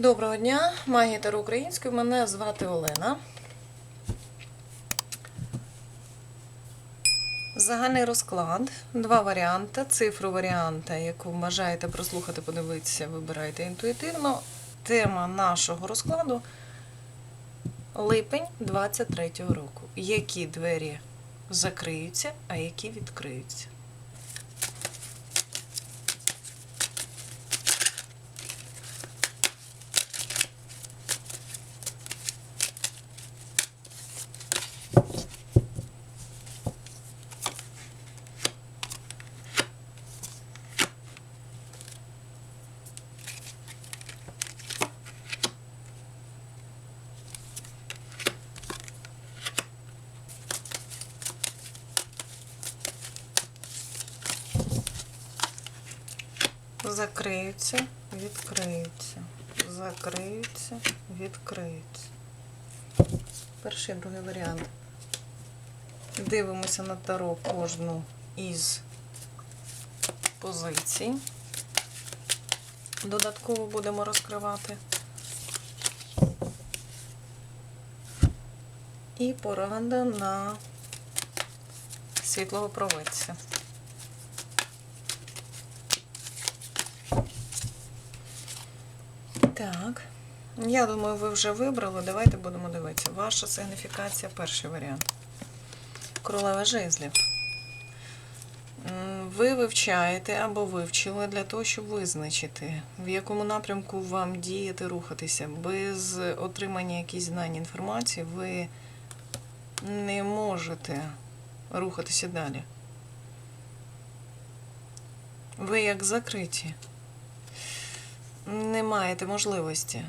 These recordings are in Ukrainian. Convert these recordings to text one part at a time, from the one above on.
Доброго дня, магія Таро українською. Мене звати Олена. Загальний розклад, два варіанти. Цифру варіанта, яку бажаєте прослухати, подивитися, вибирайте інтуїтивно. Тема нашого розкладу липень 23-го року. Які двері закриються, а які відкриються. Закриються, відкриються. Закриються, відкриються. Перший другий варіант. Дивимося на таро кожну із позицій. Додатково будемо розкривати. І порада на світлого провидця. Так. Я думаю, ви вже вибрали. Давайте будемо дивитися. Ваша сигніфікація перший варіант. Королева жезлів. Ви вивчаєте або вивчили для того, щоб визначити, в якому напрямку вам діяти, рухатися. Без отримання якісь знань інформації ви не можете рухатися далі. Ви як закриті не маєте можливості,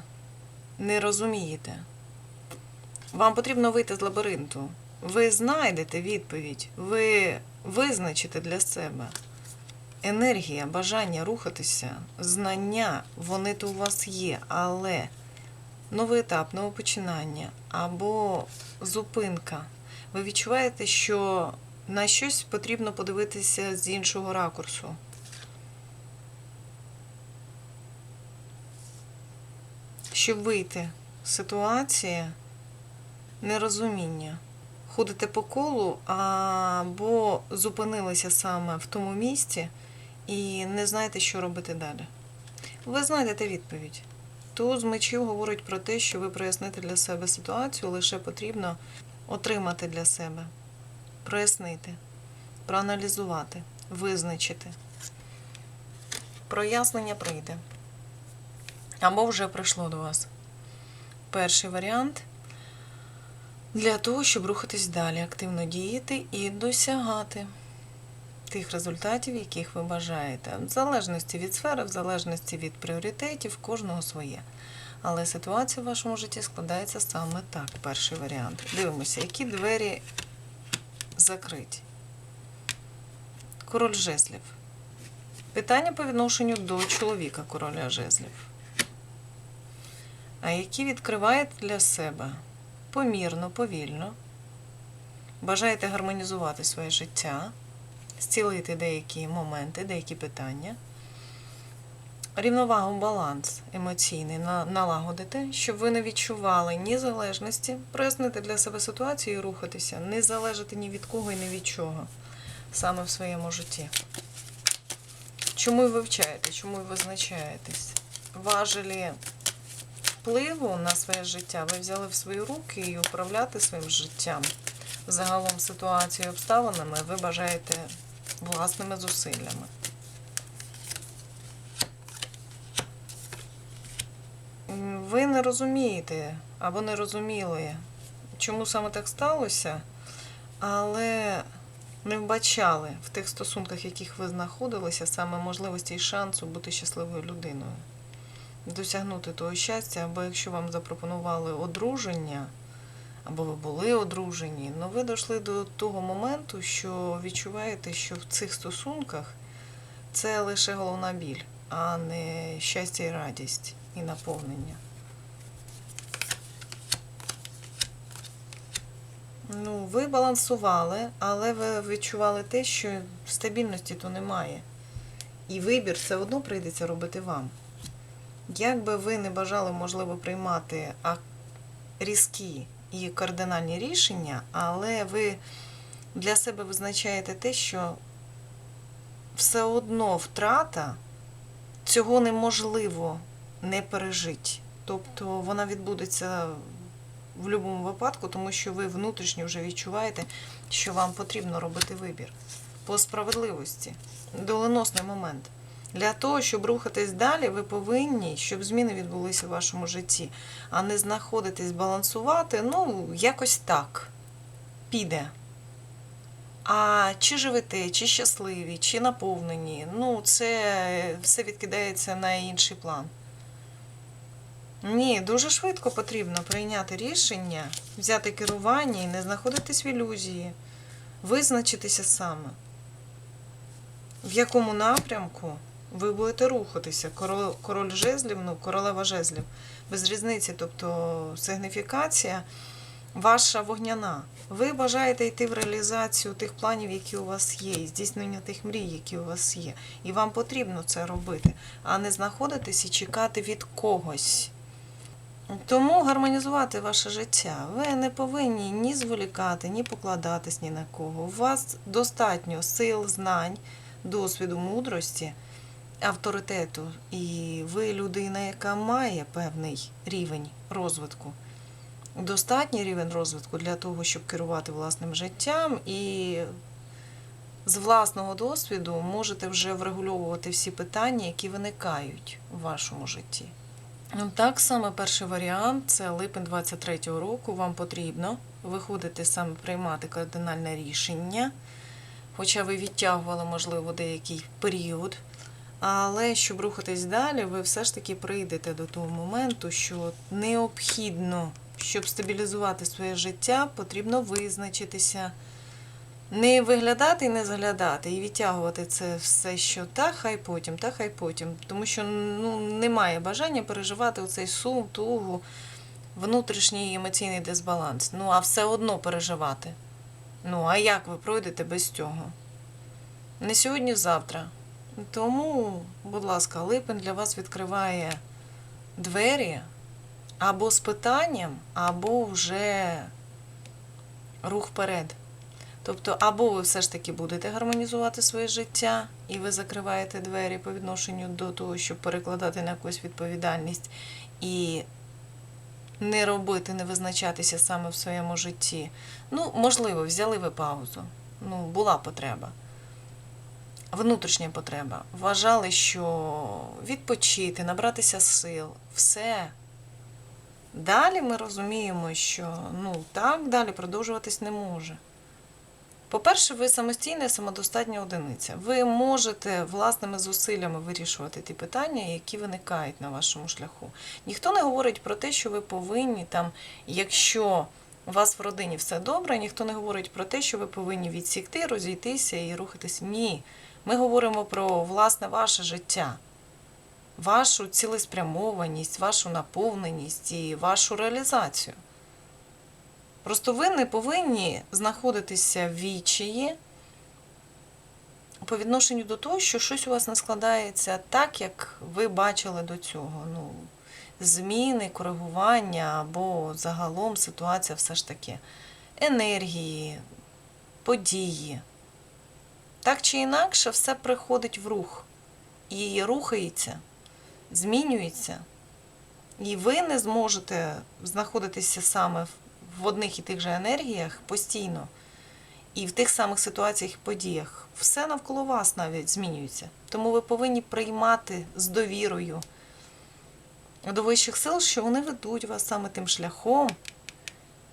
не розумієте. Вам потрібно вийти з лабіринту. Ви знайдете відповідь, ви визначите для себе енергія, бажання рухатися, знання, вони то у вас є, але новий етап, нове починання або зупинка. Ви відчуваєте, що на щось потрібно подивитися з іншого ракурсу. Щоб вийти з ситуації нерозуміння. Ходите по колу або зупинилися саме в тому місці і не знаєте, що робити далі. Ви знайдете відповідь. Туз мечів говорить про те, що ви проясните для себе ситуацію, лише потрібно отримати для себе, прояснити, проаналізувати, визначити. Прояснення прийде або вже прийшло до вас. Перший варіант для того, щоб рухатись далі, активно діяти і досягати тих результатів, яких ви бажаєте. В залежності від сфери, в залежності від пріоритетів, кожного своє. Але ситуація в вашому житті складається саме так. Перший варіант. Дивимося, які двері закриті. Король жезлів. Питання по відношенню до чоловіка короля жезлів які відкриваєте для себе помірно, повільно. Бажаєте гармонізувати своє життя, зцілити деякі моменти, деякі питання, рівновагу, баланс емоційний налагодити, щоб ви не відчували ні залежності, прояснити для себе ситуацію і рухатися, не залежати ні від кого і ні від чого саме в своєму житті. Чому ви вивчаєте, чому ви визначаєтесь? Важелі впливу на своє життя ви взяли в свої руки і управляти своїм життям. Загалом ситуацією, обставинами ви бажаєте власними зусиллями. Ви не розумієте або не розуміли, чому саме так сталося, але не вбачали в тих стосунках, в яких ви знаходилися, саме можливості і шансу бути щасливою людиною досягнути того щастя, або якщо вам запропонували одруження, або ви були одружені, але ви дійшли до того моменту, що відчуваєте, що в цих стосунках це лише головна біль, а не щастя і радість і наповнення. Ну, ви балансували, але ви відчували те, що стабільності то немає. І вибір все одно прийдеться робити вам. Як би ви не бажали, можливо, приймати різкі і кардинальні рішення, але ви для себе визначаєте те, що все одно втрата цього неможливо не пережити. Тобто вона відбудеться в будь-якому випадку, тому що ви внутрішньо вже відчуваєте, що вам потрібно робити вибір по справедливості. Доленосний момент. Для того, щоб рухатись далі, ви повинні, щоб зміни відбулися в вашому житті, а не знаходитись, балансувати, ну, якось так. Піде. А чи живете, чи щасливі, чи наповнені, ну, це все відкидається на інший план. Ні, дуже швидко потрібно прийняти рішення, взяти керування і не знаходитись в ілюзії, визначитися саме, в якому напрямку ви будете рухатися. Король, король жезлів, ну, королева жезлів, без різниці, тобто сигніфікація ваша вогняна. Ви бажаєте йти в реалізацію тих планів, які у вас є, і здійснення тих мрій, які у вас є. І вам потрібно це робити, а не знаходитись і чекати від когось. Тому гармонізувати ваше життя. Ви не повинні ні зволікати, ні покладатись ні на кого. У вас достатньо сил, знань, досвіду, мудрості, авторитету. І ви людина, яка має певний рівень розвитку. Достатній рівень розвитку для того, щоб керувати власним життям і з власного досвіду можете вже врегульовувати всі питання, які виникають у вашому житті. Ну, Так само перший варіант це липень 23-го року. Вам потрібно виходити саме приймати кардинальне рішення, хоча ви відтягували, можливо, деякий період. Але щоб рухатись далі, ви все ж таки прийдете до того моменту, що необхідно, щоб стабілізувати своє життя, потрібно визначитися. Не виглядати і не заглядати, і відтягувати це все, що та хай потім, та хай потім. Тому що ну, немає бажання переживати оцей сум, тугу, внутрішній емоційний дисбаланс. Ну, а все одно переживати. Ну, а як ви пройдете без цього? Не сьогодні, завтра. Тому, будь ласка, липень для вас відкриває двері або з питанням, або вже рух вперед. Тобто, або ви все ж таки будете гармонізувати своє життя, і ви закриваєте двері по відношенню до того, щоб перекладати на якусь відповідальність і не робити, не визначатися саме в своєму житті. Ну, можливо, взяли ви паузу. Ну, була потреба. Внутрішня потреба. Вважали, що відпочити, набратися сил, все. Далі ми розуміємо, що ну, так далі продовжуватись не може. По-перше, ви самостійна самодостатня одиниця. Ви можете власними зусиллями вирішувати ті питання, які виникають на вашому шляху. Ніхто не говорить про те, що ви повинні там, якщо у вас в родині все добре, ніхто не говорить про те, що ви повинні відсікти, розійтися і рухатись. Ні. Ми говоримо про власне ваше життя, вашу цілеспрямованість, вашу наповненість і вашу реалізацію. Просто ви не повинні знаходитися в відчаї по відношенню до того, що щось у вас не складається так, як ви бачили до цього. Ну, зміни, коригування або загалом ситуація все ж таки енергії, події. Так чи інакше, все приходить в рух і рухається, змінюється. І ви не зможете знаходитися саме в одних і тих же енергіях постійно, і в тих самих ситуаціях і подіях. Все навколо вас навіть змінюється. Тому ви повинні приймати з довірою до вищих сил, що вони ведуть вас саме тим шляхом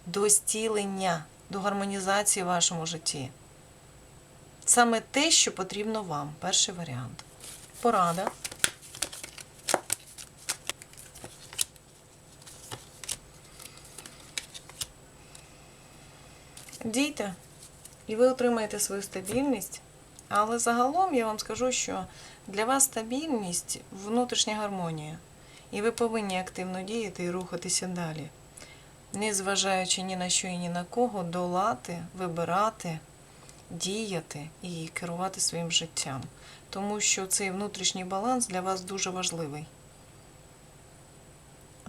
до зцілення, до гармонізації в вашому житті. Саме те, що потрібно вам. Перший варіант. Порада. Дійте, і ви отримаєте свою стабільність. Але загалом я вам скажу, що для вас стабільність внутрішня гармонія. І ви повинні активно діяти і рухатися далі, не зважаючи ні на що і ні на кого, долати, вибирати, діяти і керувати своїм життям. Тому що цей внутрішній баланс для вас дуже важливий.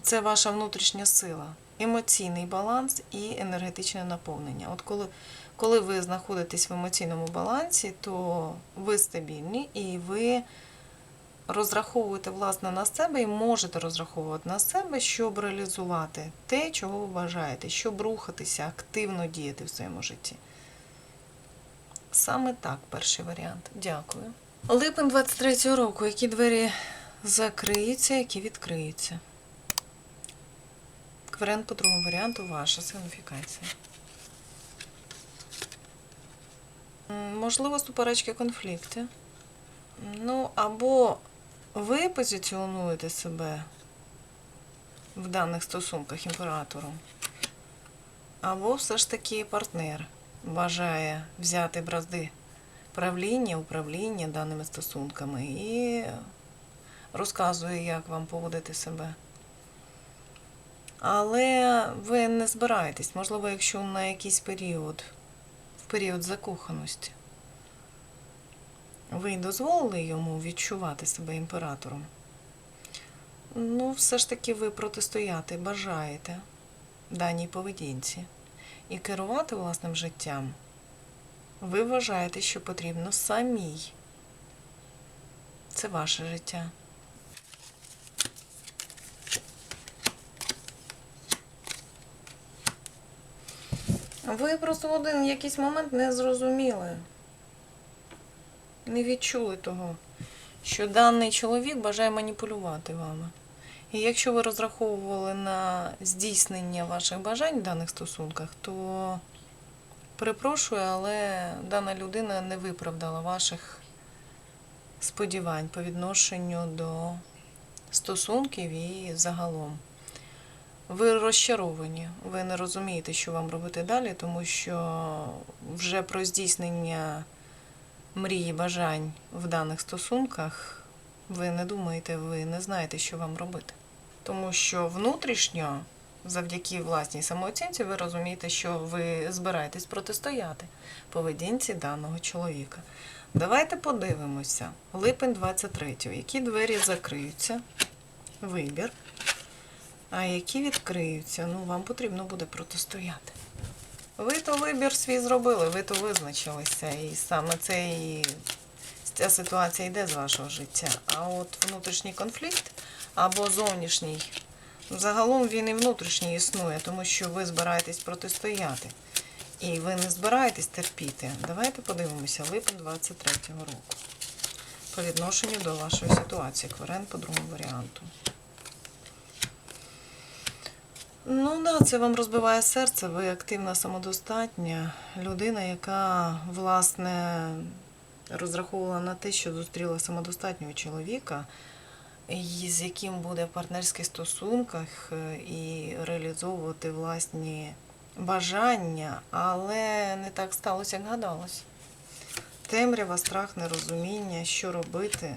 це ваша внутрішня сила, емоційний баланс і енергетичне наповнення. От коли, коли ви знаходитесь в емоційному балансі, то ви стабільні і ви розраховуєте власне на себе і можете розраховувати на себе, щоб реалізувати те, чого ви бажаєте, щоб рухатися, активно діяти в своєму житті. Саме так, перший варіант. Дякую. Липень 23-го року. Які двері закриються, які відкриються? Кваріант по другому варіанту ваша сигніфікація. Можливо, суперечки конфлікти. Ну, або ви позиціонуєте себе в даних стосунках імператором, або все ж таки партнер бажає взяти бразди правління, управління даними стосунками і розказує, як вам поводити себе. Але ви не збираєтесь, можливо, якщо на якийсь період, в період закоханості, ви дозволили йому відчувати себе імператором. Ну, все ж таки ви протистояти бажаєте даній поведінці і керувати власним життям. Ви вважаєте, що потрібно самій. Це ваше життя. Ви просто в один якийсь момент не зрозуміли, не відчули того, що даний чоловік бажає маніпулювати вами. І якщо ви розраховували на здійснення ваших бажань в даних стосунках, то перепрошую, але дана людина не виправдала ваших сподівань по відношенню до стосунків і загалом. Ви розчаровані, ви не розумієте, що вам робити далі, тому що вже про здійснення мрії, бажань в даних стосунках ви не думаєте, ви не знаєте, що вам робити. Тому що внутрішньо, завдяки власній самооцінці, ви розумієте, що ви збираєтесь протистояти поведінці даного чоловіка. Давайте подивимося. Липень 23-го. Які двері закриються? Вибір. А які відкриються? Ну, вам потрібно буде протистояти. Ви то вибір свій зробили, ви то визначилися. І саме це і ця ситуація йде з вашого життя. А от внутрішній конфлікт або зовнішній, загалом він і внутрішній існує, тому що ви збираєтесь протистояти. І ви не збираєтесь терпіти. Давайте подивимося, липень 23-го року. По відношенню до вашої ситуації. Кварен по другому варіанту. Ну да, це вам розбиває серце. Ви активна, самодостатня людина, яка, власне, розраховувала на те, що зустріла самодостатнього чоловіка, з яким буде в партнерських стосунках е, і реалізовувати власні бажання, але не так сталося, як гадалось. Темрява, страх, нерозуміння, що робити.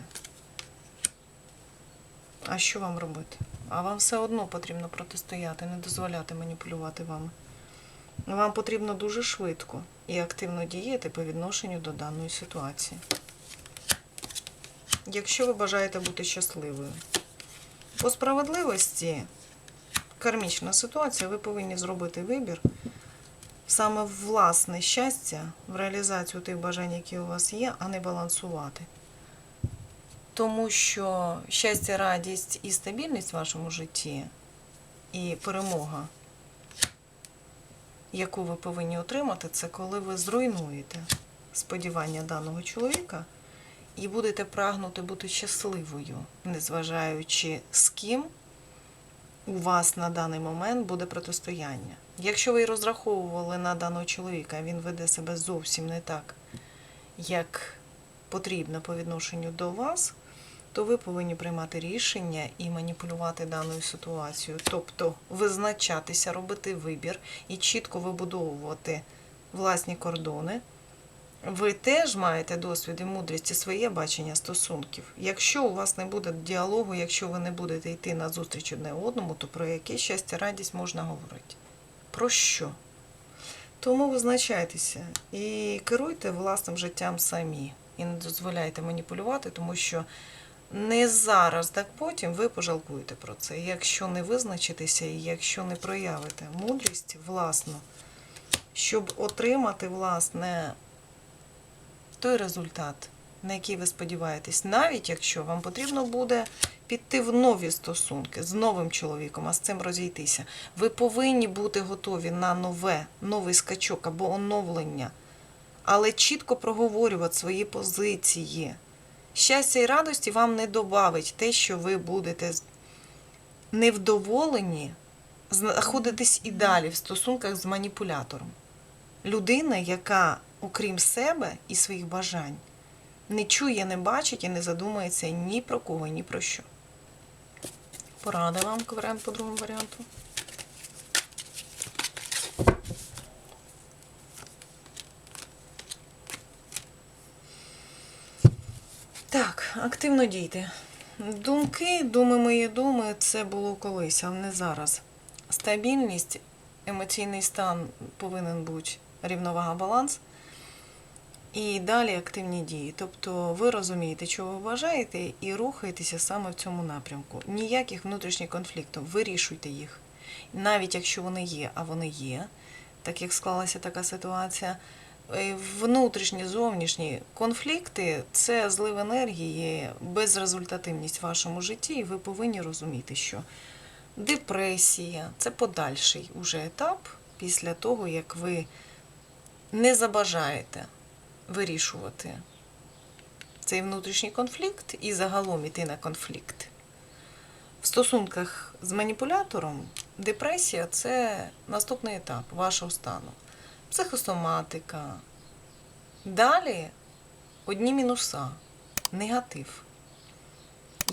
А що вам робити? А вам все одно потрібно протистояти, не дозволяти маніпулювати вами. Вам потрібно дуже швидко і активно діяти по відношенню до даної ситуації. Якщо ви бажаєте бути щасливою. По справедливості, кармічна ситуація, ви повинні зробити вибір саме в власне щастя, в реалізацію тих бажань, які у вас є, а не балансувати. Тому що щастя, радість і стабільність в вашому житті, і перемога, яку ви повинні отримати, це коли ви зруйнуєте сподівання даного чоловіка і будете прагнути бути щасливою, незважаючи з ким у вас на даний момент буде протистояння. Якщо ви розраховували на даного чоловіка, він веде себе зовсім не так, як потрібно по відношенню до вас, то ви повинні приймати рішення і маніпулювати даною ситуацією, тобто визначатися, робити вибір і чітко вибудовувати власні кордони. Ви теж маєте досвід і мудрість і своє бачення стосунків. Якщо у вас не буде діалогу, якщо ви не будете йти на зустріч одне одному, то про яке щастя, радість можна говорити? Про що? Тому визначайтеся і керуйте власним життям самі. І не дозволяйте маніпулювати, тому що не зараз, так потім ви пожалкуєте про це, якщо не визначитеся і якщо не проявите мудрість власну, щоб отримати, власне, той результат, на який ви сподіваєтесь, навіть якщо вам потрібно буде піти в нові стосунки з новим чоловіком, а з цим розійтися. Ви повинні бути готові на нове, новий скачок або оновлення, але чітко проговорювати свої позиції. Щастя і радості вам не добавить те, що ви будете невдоволені, знаходитесь і далі в стосунках з маніпулятором. Людина, яка, окрім себе і своїх бажань, не чує, не бачить і не задумується ні про кого, ні про що. Порада вам варіант по другому варіанту. Так, активно дійте. Думки, думи мої думи, це було колись, але не зараз. Стабільність, емоційний стан повинен бути рівновага, баланс. І далі активні дії. Тобто ви розумієте, чого ви бажаєте, і рухаєтеся саме в цьому напрямку. Ніяких внутрішніх конфліктів, вирішуйте їх. Навіть якщо вони є, а вони є, так як склалася така ситуація. Е, Внутрішні, зовнішні конфлікти це злив енергії, безрезультативність в вашому житті, і ви повинні розуміти, що депресія це подальший уже етап після того, як ви не забажаєте вирішувати цей внутрішній конфлікт і загалом іти на конфлікт. В стосунках з маніпулятором депресія це наступний етап вашого стану. Психосоматика. Далі одні мінуса, негатив.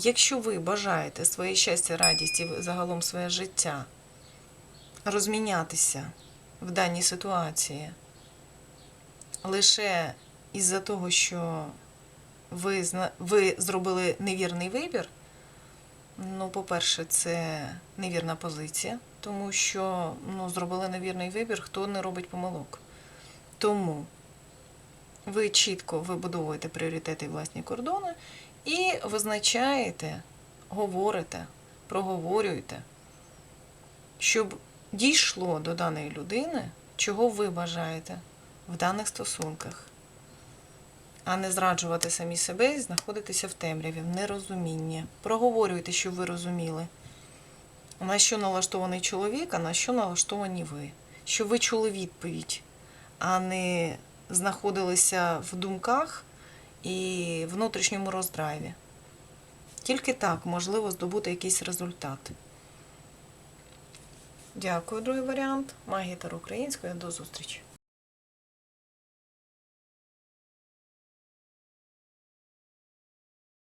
Якщо ви бажаєте своє щастя, радість і загалом своє життя розмінятися в даній ситуації, лише із-за того, що ви, ви зробили невірний вибір, ну, по-перше, це невірна позиція, тому що ну, зробили невірний вибір, хто не робить помилок. Тому ви чітко вибудовуєте пріоритети і власні кордони і визначаєте, говорите, проговорюєте, щоб дійшло до даної людини, чого ви бажаєте в даних стосунках, а не зраджувати самі себе і знаходитися в темряві, в нерозумінні. Проговорюйте, щоб ви розуміли, на що налаштований чоловік, а на що налаштовані ви. Щоб ви чули відповідь, а не знаходилися в думках і внутрішньому роздраві. Тільки так можливо здобути якийсь результат. Дякую, другий варіант. Магія української. До зустрічі.